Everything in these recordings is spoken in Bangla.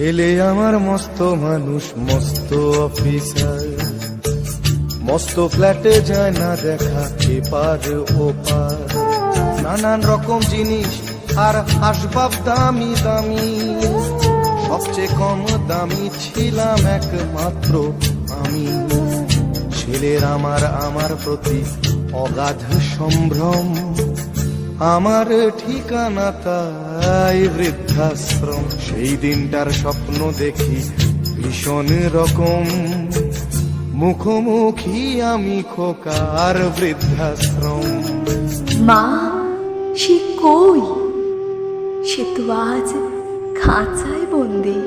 ছেলে আমার মস্ত মানুষ, মস্ত অফিসার। মস্ত ফ্ল্যাটে যায় না দেখা, এপার ওপার নানান রকম জিনিস, আর আসবাব দামি দামি। সবচেয়ে কম দামি ছিলাম একমাত্র আমি। ছেলের আমার আমার প্রতি অগাধ সম্ভ্রম। আমার ঠিকানা তাই বৃদ্ধাশ্রম। সেই দিনটার স্বপ্ন দেখি ভীষণ রকম। মুখোমুখি আমি খোকার বৃদ্ধাশ্রম। মা, সে কই? সে তো আজ খাঁচায় বন্দি।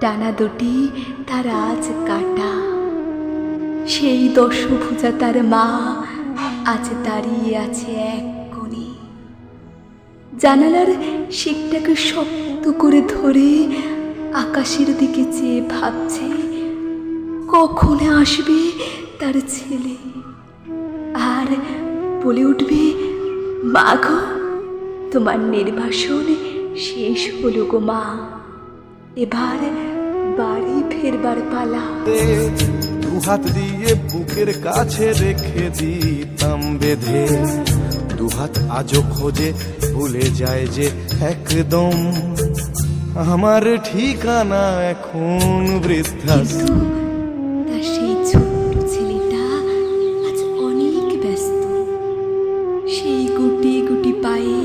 ডানা দুটি তার আজ কাটা। সেই দশভুজা তার মা আজ দাঁড়িয়ে আছে এক জানালার শিকটাকে শক্ত করে ধরে আকাশের দিকে চেয়ে ভাবছে, কখন আসবে তার ছেলে? আর বলে উঠবে, মা গো, তোমার নির্বাসন শেষ হলো গো মা। এবার বাড়ি ফেরবার পালা। দু হাত দিয়ে বুকের কাছে রেখে দিতাম বেঁধে। দু হাত আজও খোঁজে, ভুলে যায় যে একদম আমার ঠিকানা এখন বৃদ্ধাশ্রম সেই ছোট্ট ছেলেটা আজ অনেক ব্যস্ত। সেই গুটি গুটি পায়ে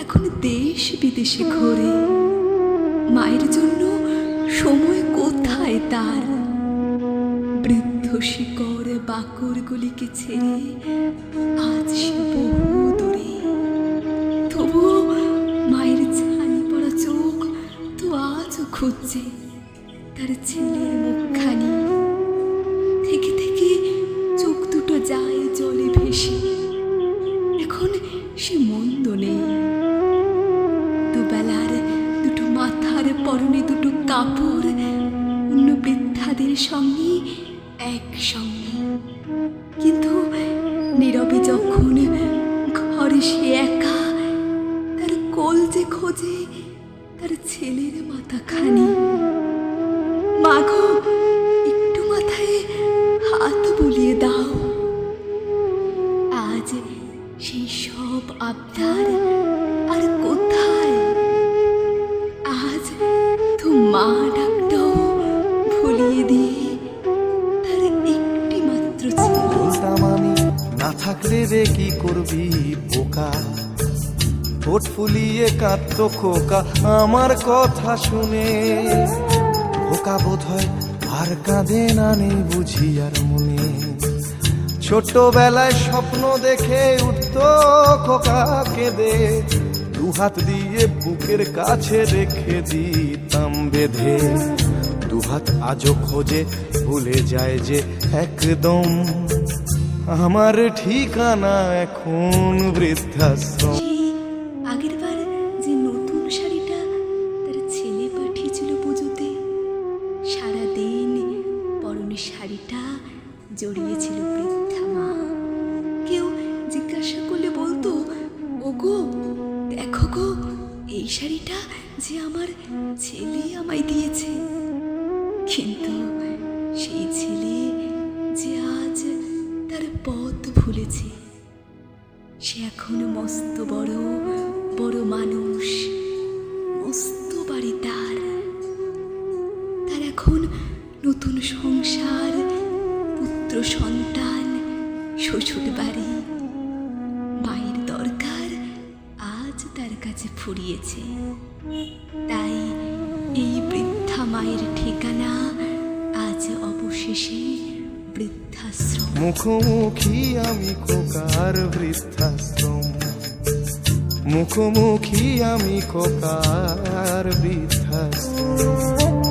এখন দেশ বিদেশে ঘোরে। মায়ের জন্য সময় কোথায় তার? বৃদ্ধ শিকড় বাকরগুলিকে ছেড়ে আজ সে বহু খুঁজছে তার ছেলের মুখখানি। থেকে থেকে চোখ দুটো যায় জলে ভেসে। এখন সে মন্দ নেই। দুবেলার দুটো মাথার পরনে দুটো কাপড়, অন্য বৃদ্ধাদের সঙ্গে একসঙ্গে। কিন্তু নীরবে যখন ঘরে সে একা, তার কোল যে খোঁজে তার ছেলের মাথাখানি মাগো, একটু মাথায় হাত বুলিয়ে দাও। আজ সেই সব আবদার আর কোথায়? আজ তো মা ডাকটাও ভুলিয়ে দিয়ে তার একটি মাত্র ছিল। না থাকলে রে কি করবি বোকা? ঠোঁট ফুলিয়ে কাঁদত খোকা, আমার কথা শুনে। খোকা বোধ হয় আর কাঁদে না নেই বুঝি আর মনে। ছোটবেলায় স্বপ্ন দেখে উঠত খোকা কেঁদে। দু হাত দিয়ে বুকের কাছে রেখে দিতাম বেঁধে। দু হাত আজও খোঁজে, ভুলে যায় যে একদম আমার ঠিকানা এখন বৃদ্ধাশ্রম। জড়িয়েছিল বৃদ্ধা মা। কেউ জিজ্ঞাসা করলে বলতো, ওগো, দেখো গো, এই শাড়িটা যে আমার ছেলে আমায় দিয়েছে। কিন্তু সেই ছেলে যে আজ তার পথ ভুলেছে, সে এখন মস্ত বড় বড় মানুষ, মস্ত বাড়ি তার তার এখন নতুন সংসার পুত্র সন্তান, শ্বশুর বাড়ি। মায়ের দরকার আজ তার কাছে ফুরিয়েছে। তাই এই বৃদ্ধা মায়ের ঠিকানা আজ অবশেষে বৃদ্ধাশ্রম। মুখোমুখি আমি খোকার বৃদ্ধাশ্রম। মুখোমুখি আমি খোকার বৃদ্ধাশ্রম।